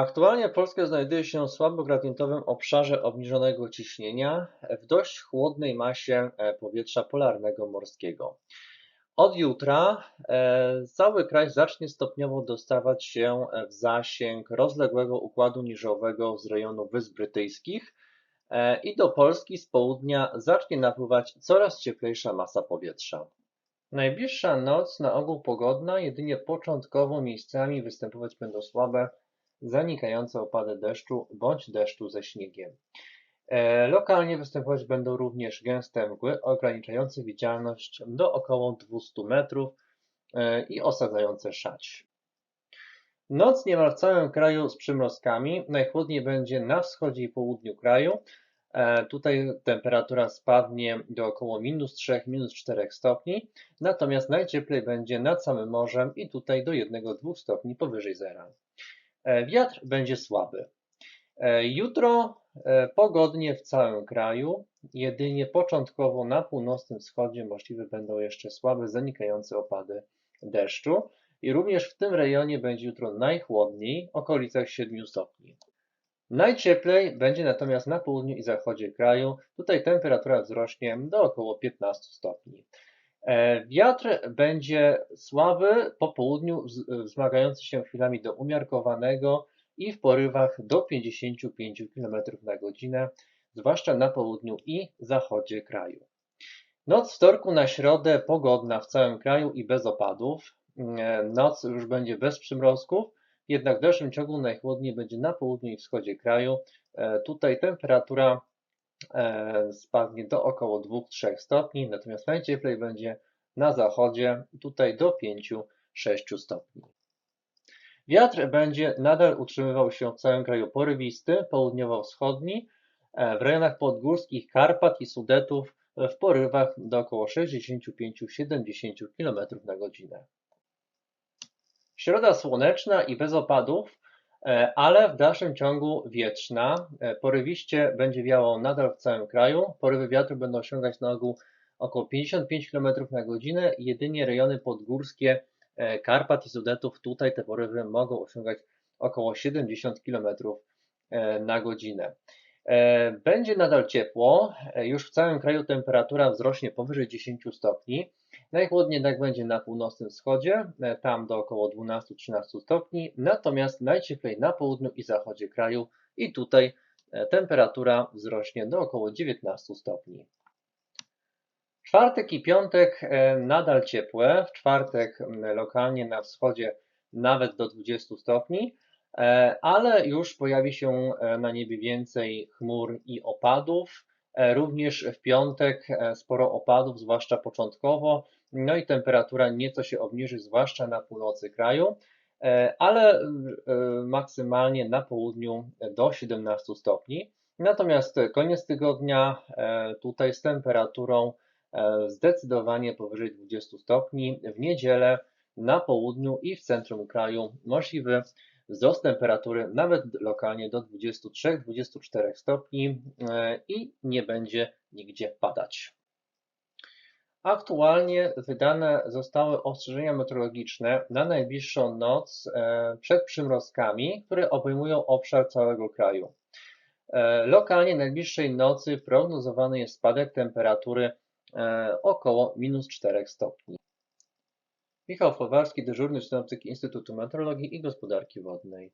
Aktualnie Polska znajduje się w słabogradnientowym obszarze obniżonego ciśnienia w dość chłodnej masie e, powietrza polarnego morskiego. Od jutra e, cały kraj zacznie stopniowo dostawać się w zasięg rozległego układu niżowego z rejonu Wysp Brytyjskich e, i do Polski z południa zacznie napływać coraz cieplejsza masa powietrza. Najbliższa noc na ogół pogodna, jedynie początkowo miejscami występować będą słabe, zanikające opady deszczu bądź deszczu ze śniegiem. E, Lokalnie występować będą również gęste mgły ograniczające widzialność do około 200 metrów e, i osadzające szać. Noc niemal w całym kraju z przymrozkami. Najchłodniej będzie na wschodzie i południu kraju. E, Tutaj temperatura spadnie do około minus 3, minus 4 stopni, natomiast najcieplej będzie nad samym morzem i tutaj do 1-2 stopni powyżej zera. E, Wiatr będzie słaby. E, Jutro e, pogodnie w całym kraju, jedynie początkowo na północnym wschodzie możliwe będą jeszcze słabe, zanikające opady deszczu i również w tym rejonie będzie jutro najchłodniej, w okolicach 7 stopni. Najcieplej będzie natomiast na południu i zachodzie kraju. Tutaj temperatura wzrośnie do około 15 stopni. E, Wiatr będzie słaby po południu, wz- wzmagający się chwilami do umiarkowanego i w porywach do 55 km na godzinę, zwłaszcza na południu i zachodzie kraju. Noc wtorku na środę pogodna w całym kraju i bez opadów. E, Noc już będzie bez przymrozków, jednak w dalszym ciągu najchłodniej będzie na południu i wschodzie kraju. E, Tutaj temperatura spadnie do około 2-3 stopni, natomiast najcieplej będzie na zachodzie, tutaj do 5-6 stopni. Wiatr będzie nadal utrzymywał się w całym kraju porywisty, południowo-wschodni, e, w rejonach podgórskich Karpat i Sudetów e, w porywach do około 65-70 km na godzinę. Środa słoneczna i bez opadów, e, ale w dalszym ciągu wietrzna. E, Porywiście będzie wiało nadal w całym kraju. Porywy wiatru będą osiągać na ogół około 55 km na godzinę. Jedynie rejony podgórskie e, Karpat i Sudetów, tutaj te porywy mogą osiągać około 70 km e, na godzinę. E, Będzie nadal ciepło. E, Już w całym kraju temperatura wzrośnie powyżej 10 stopni. Najchłodniej jednak będzie na północnym wschodzie, e, tam do około 12-13 stopni, natomiast najcieplej na południu i zachodzie kraju i tutaj temperatura wzrośnie do około 19 stopni. Czwartek i piątek nadal ciepłe, w czwartek lokalnie na wschodzie nawet do 20 stopni, ale już pojawi się e, na niebie więcej chmur i opadów. E, Również w piątek e, sporo opadów, zwłaszcza początkowo, no i temperatura nieco się obniży, zwłaszcza na północy kraju, e, ale e, maksymalnie na południu do 17 stopni. Natomiast koniec tygodnia e, tutaj z temperaturą e, zdecydowanie powyżej 20 stopni. W niedzielę na południu i w centrum kraju możliwy wzrost temperatury nawet lokalnie do 23-24 stopni e, i nie będzie nigdzie padać. Aktualnie wydane zostały ostrzeżenia meteorologiczne na najbliższą noc e, przed przymrozkami, które obejmują obszar całego kraju. E, Lokalnie najbliższej nocy prognozowany jest spadek temperatury około minus 4 stopni. Michał Flowarski, dyżurny synoptyk Instytutu Meteorologii i Gospodarki Wodnej.